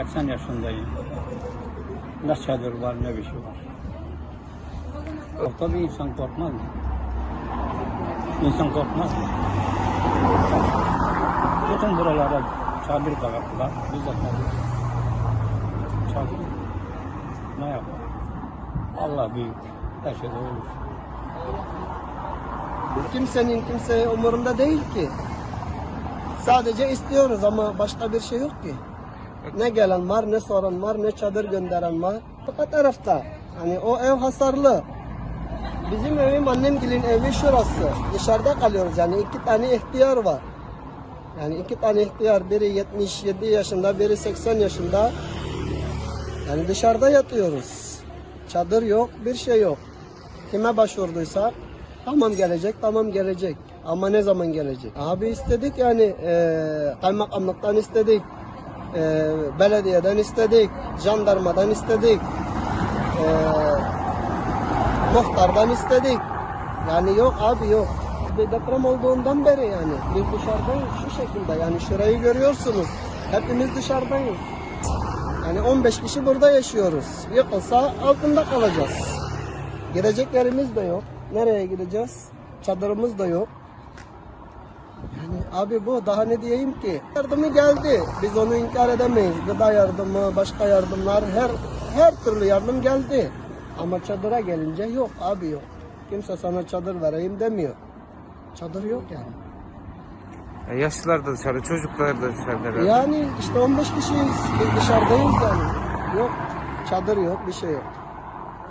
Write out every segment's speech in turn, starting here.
Ben 80 yaşındayım. Ne çadır var ne bir şey var. Tabii insan korkmaz mı? İnsan korkmaz mı? Bütün buralara çadır dağıttılar. Biz de kaldık. Çadır. Ne yapalım? Allah büyük. Her şey de olur. Kimsenin kimseye umurunda değil ki. Sadece istiyoruz ama başka bir şey yok ki. Ne gelen var, ne soran var, ne çadır gönderen var. Fakat tarafta hani o ev hasarlı. Bizim evim annemgilin evi şurası. Dışarıda kalıyoruz yani iki tane ihtiyar var. Yani iki tane ihtiyar biri 77 yaşında biri 80 yaşında. Yani dışarıda yatıyoruz. Çadır yok bir şey yok. Kime başvurduysa tamam gelecek tamam gelecek. Ama ne zaman gelecek? Abi istedik yani eee kaymakamlıktan istedik. Eee, belediyeden istedik. Jandarmadan istedik. eee muhtardan istedik. Yani yok abi yok. Bir deprem olduğundan beri yani biz dışarıdayız şu şekilde yani şurayı görüyorsunuz. Hepimiz dışarıdayız. Yani 15 kişi burada yaşıyoruz. Yıkılsa altında kalacağız. Girecek yerimiz de yok. Nereye gideceğiz? Çadırımız da yok. Yani abi bu daha ne diyeyim ki? Yardımı geldi. Biz onu inkar edemeyiz. Gıda yardımı, başka yardımlar her her türlü yardım geldi. Ama çadıra gelince yok abi yok. Kimse sana çadır vereyim demiyor. Çadır yok yani. Ya yaşlılar da dışarı, çocuklar da dışarıda. Yani işte 15 kişiyiz. Biz dışarıdayız yani. Yok. Çadır yok, bir şey yok.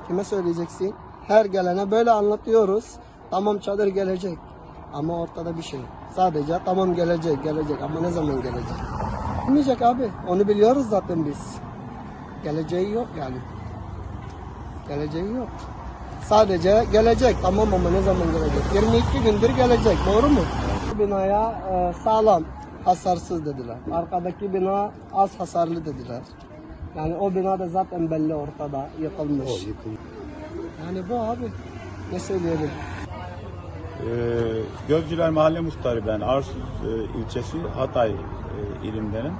Kime söyleyeceksin? Her gelene böyle anlatıyoruz. Tamam çadır gelecek. Ama ortada bir şey. Sadece tamam gelecek, gelecek ama ne zaman gelecek? Gelmeyecek abi. Onu biliyoruz zaten biz. Geleceği yok yani. Geleceği yok. Sadece gelecek tamam ama ne zaman gelecek? 22 gündür gelecek doğru mu? Binaya e, sağlam hasarsız dediler. Arkadaki bina az hasarlı dediler. Yani o bina da zaten belli ortada yıkılmış. Yani bu abi ne söyleyelim? Ee, Gözcüler Mahalle Muhtarı ben. Arsuz e, ilçesi Hatay e, ilimdenim.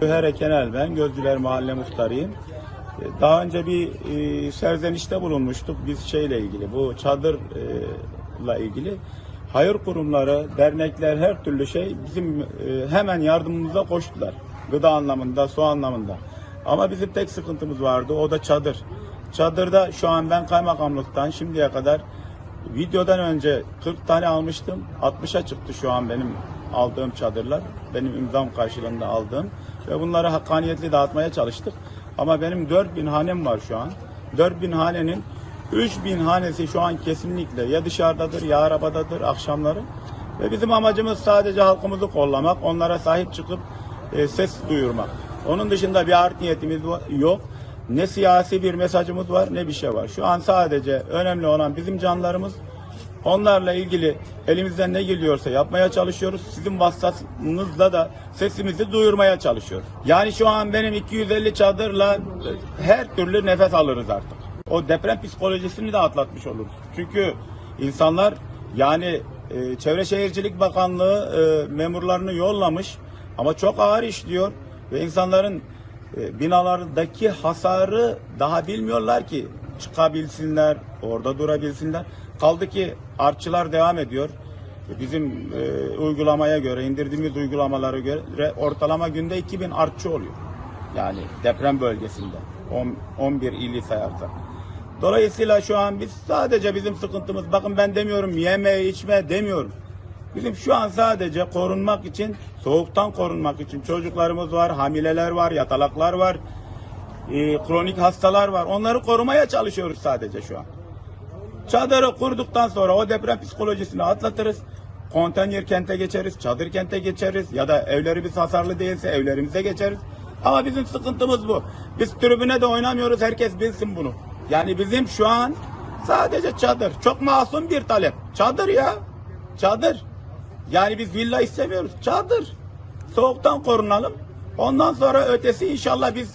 Her Ekenel ben. Gözcüler Mahalle Muhtarıyım. E, Daha önce bir e, serzenişte bulunmuştuk biz şeyle ilgili. Bu çadırla ilgili. Hayır kurumları, dernekler her türlü şey bizim hemen yardımımıza koştular. Gıda anlamında, su anlamında. Ama bizim tek sıkıntımız vardı. O da çadır. Çadırda şu an ben kaymakamlıktan şimdiye kadar Videodan önce 40 tane almıştım. 60'a çıktı şu an benim aldığım çadırlar. Benim imzam karşılığında aldığım. Ve bunları hakkaniyetli dağıtmaya çalıştık. Ama benim 4000 hanem var şu an. 4000 hanenin 3000 hanesi şu an kesinlikle ya dışarıdadır ya arabadadır akşamları. Ve bizim amacımız sadece halkımızı kollamak, onlara sahip çıkıp e, ses duyurmak. Onun dışında bir art niyetimiz yok. Ne siyasi bir mesajımız var ne bir şey var. Şu an sadece önemli olan bizim canlarımız. Onlarla ilgili elimizden ne geliyorsa yapmaya çalışıyoruz. Sizin vasıtanızla da sesimizi duyurmaya çalışıyoruz. Yani şu an benim 250 çadırla e, her türlü nefes alırız artık. O deprem psikolojisini de atlatmış oluruz. Çünkü insanlar yani e, Çevre Şehircilik Bakanlığı e, memurlarını yollamış ama çok ağır işliyor ve insanların e, binalardaki hasarı daha bilmiyorlar ki çıkabilsinler, orada durabilsinler. Kaldı ki artçılar devam ediyor. E, Bizim e, uygulamaya göre, indirdiğimiz uygulamalara göre ortalama günde 2000 artçı oluyor. Yani deprem bölgesinde. On- 11 ili sayarsak. Dolayısıyla şu an biz sadece bizim sıkıntımız, bakın ben demiyorum yeme içme demiyorum. Bizim şu an sadece korunmak için, soğuktan korunmak için çocuklarımız var, hamileler var, yatalaklar var, e, kronik hastalar var. Onları korumaya çalışıyoruz sadece şu an. Çadırı kurduktan sonra o deprem psikolojisini atlatırız. Konteyner kente geçeriz, çadır kente geçeriz ya da evlerimiz hasarlı değilse evlerimize geçeriz. Ama bizim sıkıntımız bu. Biz tribüne de oynamıyoruz, herkes bilsin bunu. Yani bizim şu an sadece çadır. Çok masum bir talep. Çadır ya. Çadır. Yani biz villa istemiyoruz. Çadır. Soğuktan korunalım. Ondan sonra ötesi inşallah biz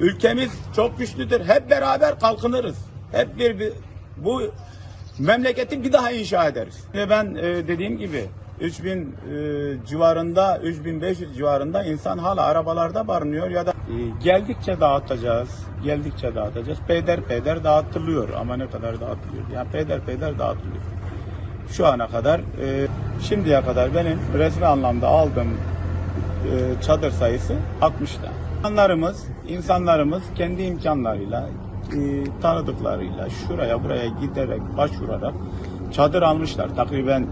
ülkemiz çok güçlüdür. Hep beraber kalkınırız. Hep bir, bir bu memleketi bir daha inşa ederiz. Ve ben e, dediğim gibi 3000 e, civarında, 3500 civarında insan hala arabalarda barınıyor ya da e, geldikçe dağıtacağız, geldikçe dağıtacağız. Peder peder dağıtılıyor ama ne kadar dağıtılıyor? Yani peder peder dağıtılıyor. Şu ana kadar, e, şimdiye kadar benim resmi anlamda aldığım e, çadır sayısı 60 tane. İnsanlarımız, insanlarımız kendi imkanlarıyla, e, tanıdıklarıyla şuraya buraya giderek, başvurarak çadır almışlar. Takriben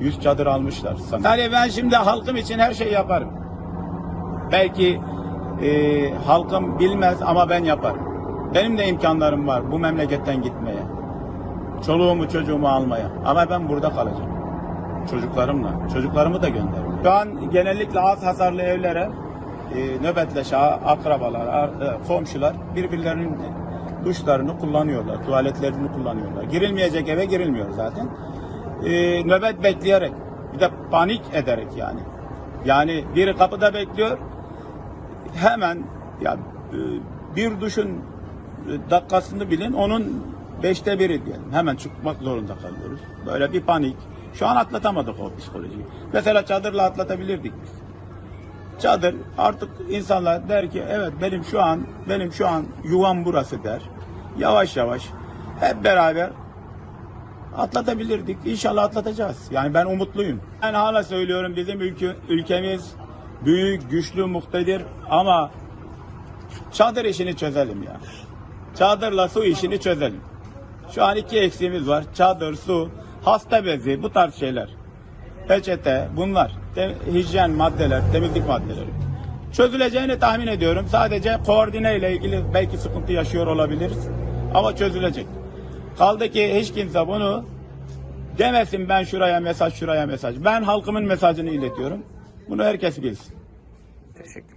100 çadır almışlar. sanırım. Yani ben şimdi halkım için her şeyi yaparım. Belki e, halkım bilmez ama ben yaparım. Benim de imkanlarım var bu memleketten gitmeye. Çoluğumu çocuğumu almaya. Ama ben burada kalacağım çocuklarımla. Çocuklarımı da gönderirim. Şu an genellikle az hasarlı evlere e, nöbetleşe akrabalar, ar- e, komşular birbirlerinin duşlarını kullanıyorlar, tuvaletlerini kullanıyorlar. Girilmeyecek eve girilmiyor zaten. E, nöbet bekleyerek, bir de panik ederek yani. Yani biri kapıda bekliyor, hemen ya e, bir duşun dakikasını bilin onun beşte biri diyelim. Hemen çıkmak zorunda kalıyoruz. Böyle bir panik. Şu an atlatamadık o psikolojiyi. Mesela çadırla atlatabilirdik biz. Çadır artık insanlar der ki evet benim şu an benim şu an yuvam burası der. Yavaş yavaş hep beraber atlatabilirdik. İnşallah atlatacağız. Yani ben umutluyum. Ben hala söylüyorum bizim ülke, ülkemiz büyük, güçlü, muktedir ama çadır işini çözelim ya. Çadırla su işini çözelim. Şu an iki eksiğimiz var. Çadır, su, hasta bezi bu tarz şeyler. Peçete bunlar. Hijyen maddeler, temizlik maddeleri. Çözüleceğini tahmin ediyorum. Sadece koordine ile ilgili belki sıkıntı yaşıyor olabiliriz. Ama çözülecek. Kaldı ki hiç kimse bunu demesin ben şuraya mesaj şuraya mesaj. Ben halkımın mesajını iletiyorum. Bunu herkes bilsin. Teşekkür